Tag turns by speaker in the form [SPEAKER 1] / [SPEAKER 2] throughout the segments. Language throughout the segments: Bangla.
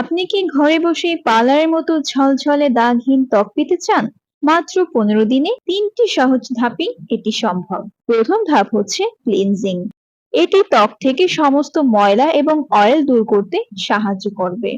[SPEAKER 1] আপনি কি ঘরে বসে পার্লারের মতো ঝলঝলে দাগহীন ত্বক পেতে চান? মাত্র পনেরো দিনে তিনটি সহজ ধাপে এটি সম্ভব। প্রথম ধাপ হচ্ছে ক্লিনজিং এটি ত্বক থেকে সমস্ত ময়লা এবং অয়েল দূর করতে সাহায্য করবে।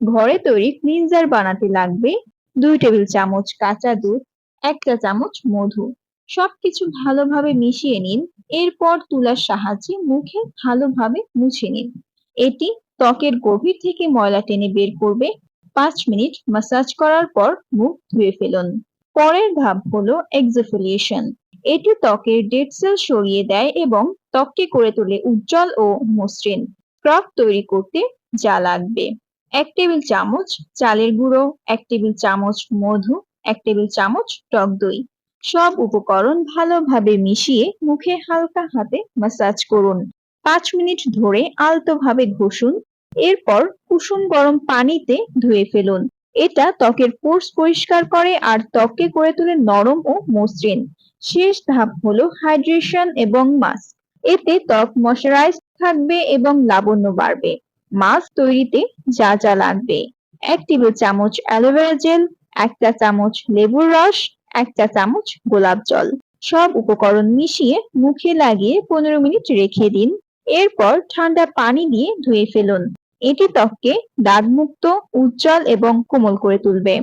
[SPEAKER 1] ঘরে তৈরি ক্লিনজার বানাতে লাগবে দুই টেবিল চামচ কাঁচা দুধ, এক চা চামচ মধু। সবকিছু ভালোভাবে মিশিয়ে নিন। এরপর তুলার সাহায্যে মুখে ভালোভাবে মুছে নিন। এটি ত্বকের গভীর থেকে ময়লা টেনে বের করবে। পাঁচ মিনিট মাসাজ করার পর মুখ ধুয়ে ফেলুন। পরের ধাপ হলো এক্সফোলিয়েশন এটি ত্বকের ডেড সেল সরিয়ে দেয় এবং ত্বককে করে তোলে উজ্জ্বল ও মসৃণ। স্ক্রাব তৈরি করতে যা লাগবে। এক টেবিল চামচ চালের গুঁড়ো, এক টেবিল চামচ মধু, এক টেবিল চামচ টক দই। সব উপকরণ ভালোভাবে মিশিয়ে মুখে হালকা হাতে মাসাজ করুন। পাঁচ মিনিট ধরে আলতোভাবে ঘষুন। এরপর কুসুম গরম পানিতে ধুয়ে ফেলুন। এটা ত্বকের পোর্স পরিষ্কার করে আর ত্বককে করে তোলে নরম ও মসৃণ। শেষ ধাপ হলো হাইড্রেশন এবং মাস্ক। এতে ত্বক ময়শ্চারাইজ থাকবে এবং লাবণ্য বাড়বে। মাস্ক তৈরিতে যা যা লাগবে। এক টেবিল চামচ অ্যালোভেরা জেল এক চা চামচ লেবুর রস এক চা চামচ গোলাপ জল। সব উপকরণ মিশিয়ে মুখে লাগিয়ে পনেরো মিনিট রেখে দিন। এরপর ঠান্ডা পানি দিয়ে ধুয়ে ফেলুন। এটি ত্বককে দাগমুক্ত উজ্জ্বল এবং কোমল করে তুলবে।